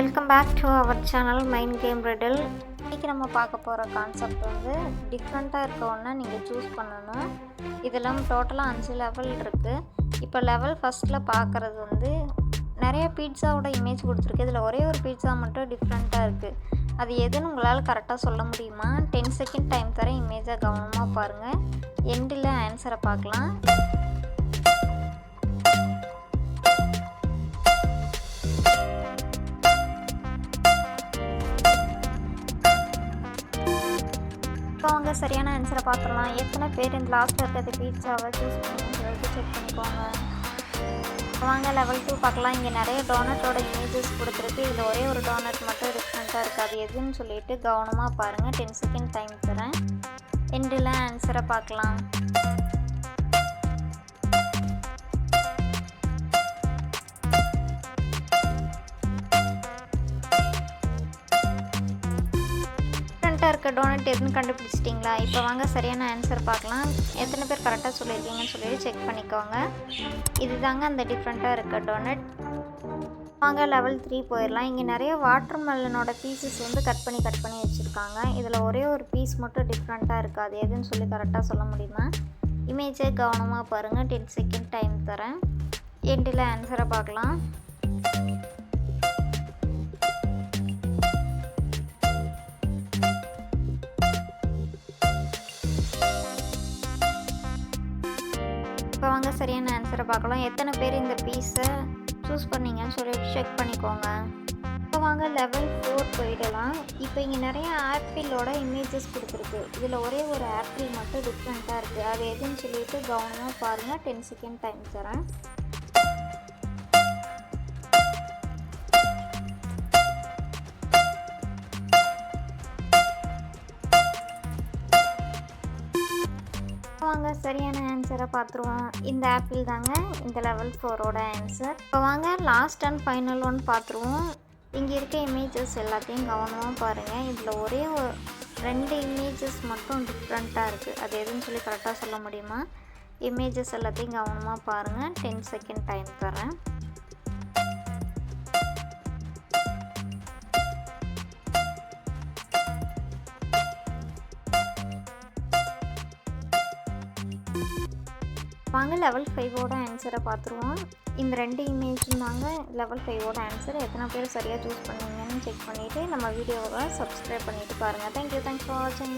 Welcome back to our channel mind game riddle இன்றைக்கி நம்ம பார்க்க போகிற கான்செப்ட் வந்து டிஃப்ரெண்ட்டாக இருக்க ஒன்று நீங்கள் சூஸ் பண்ணணும். இதெல்லாம் டோட்டலாக அஞ்சு லெவல் இருக்குது இப்போ லெவல் ஃபஸ்ட்டில் பார்க்குறது வந்து நிறைய பீட்சாவோட இமேஜ் கொடுத்துருக்கு. இதில் ஒரே ஒரு பீட்சா மட்டும் டிஃப்ரெண்ட்டாக இருக்குது அது எதுன்னு உங்களால் கரெக்டாக சொல்ல முடியுமா? டென் செகண்ட் டைம் தர இமேஜை கவனமாக பாருங்கள் எண்டில் ஆன்சரை பார்க்கலாம். இப்போ அவங்க சரியான ஆன்சரை பார்த்துடலாம். எத்தனை பேர் இந்த லாஸ்ட்டில் இருக்கிறது பீட்சாவை சூஸ் பண்ணி சொல்லிட்டு செக் பண்ணிக்கோங்க. வாங்க லெவல் டூ பார்க்கலாம். இங்கே நிறைய டோனட்டோட இமேஜஸ் கொடுத்துருக்கு. இதில் ஒரே ஒரு டோனட் மட்டும் டிஃப்ரெண்ட்டாக இருக்குது அது எதுன்னு சொல்லிட்டு கவனமாக பாருங்கள் டென் செகண்ட் டைம் தரேன். எண்டில் ஆன்சரை பார்க்கலாம். இருக்க டோனட் எதுன்னு கண்டுபிடிச்சிட்டிங்களா? இப்போ வாங்க சரியான ஆன்சர் பார்க்கலாம். எத்தனை பேர் கரெக்டாக சொல்லியிருக்கீங்கன்னு சொல்லிட்டு செக் பண்ணிக்கோங்க. இதுதாங்க அந்த டிஃப்ரெண்ட்டாக இருக்க டோனட். வாங்க லெவல் த்ரீ போயிடலாம். இங்கே நிறைய வாட்டர் மெலனோட பீசஸ் வந்து கட் பண்ணி கட் பண்ணி வச்சுருக்காங்க. இதில் ஒரே ஒரு பீஸ் மட்டும் டிஃப்ரெண்ட்டாக இருக்காது எதுன்னு சொல்லி கரெக்டாக சொல்ல முடியுமா? இமேஜை கவனமாக பாருங்கள் டென் செகண்ட் டைம் தரேன். எண்டில் ஆன்சரை பார்க்கலாம். சரியான ஆன்சரை பார்க்கலாம். எத்தனை பேர் இந்த பீஸை சூஸ் பண்ணீங்கன்னு சொல்லி செக் பண்ணிக்கோங்க. இப்போ வாங்க லெவல் ஃபோர் போயிடலாம். இப்போ இங்கே நிறைய ஆப்பிளோட இமேஜஸ் கொடுத்துருக்கு. இதில் ஒரே ஒரு ஆப்பிள் மட்டும் டிஃப்ரெண்ட்டாக இருக்குது அது எதுன்னு சொல்லிட்டு கவனமாக பாருங்கள் டென் செகண்ட் டைம் தரேன். வாங்க சரியான ஆன்சரை பார்த்துருவோம் இந்த ஆப்பிள் தாங்க இந்த லெவல் ஃபோரோட ஆன்சர் இப்போ வாங்க லாஸ்ட் அண்ட் ஃபைனல் ஒன் பார்த்துருவோம் இங்கே இருக்க இமேஜஸ் எல்லாத்தையும் கவனமாக பாருங்கள் இதில் ஒரே ரெண்டு இமேஜஸ் மட்டும் டிஃப்ரெண்ட்டாக இருக்குது அது எதுன்னு சொல்லி கரெக்டாக சொல்ல முடியுமா? இமேஜஸ் எல்லாத்தையும் கவனமாக பாருங்கள் டென் செகண்ட் டைம் தரேன். வாங்க லெவல் ஃபைவோட ஆன்சரை பார்த்துருவோம். இந்த ரெண்டு இமேஜும் தாங்க லெவல் ஃபைவோட ஆன்சர் எத்தனை பேர் சரியாக சூஸ் பண்ணுவீங்கன்னு செக் பண்ணிவிட்டு நம்ம வீடியோவை சப்ஸ்கிரைப் பண்ணிவிட்டு பாருங்கள் தேங்க்யூ தேங்க்ஸ் ஃபார் வாட்சிங்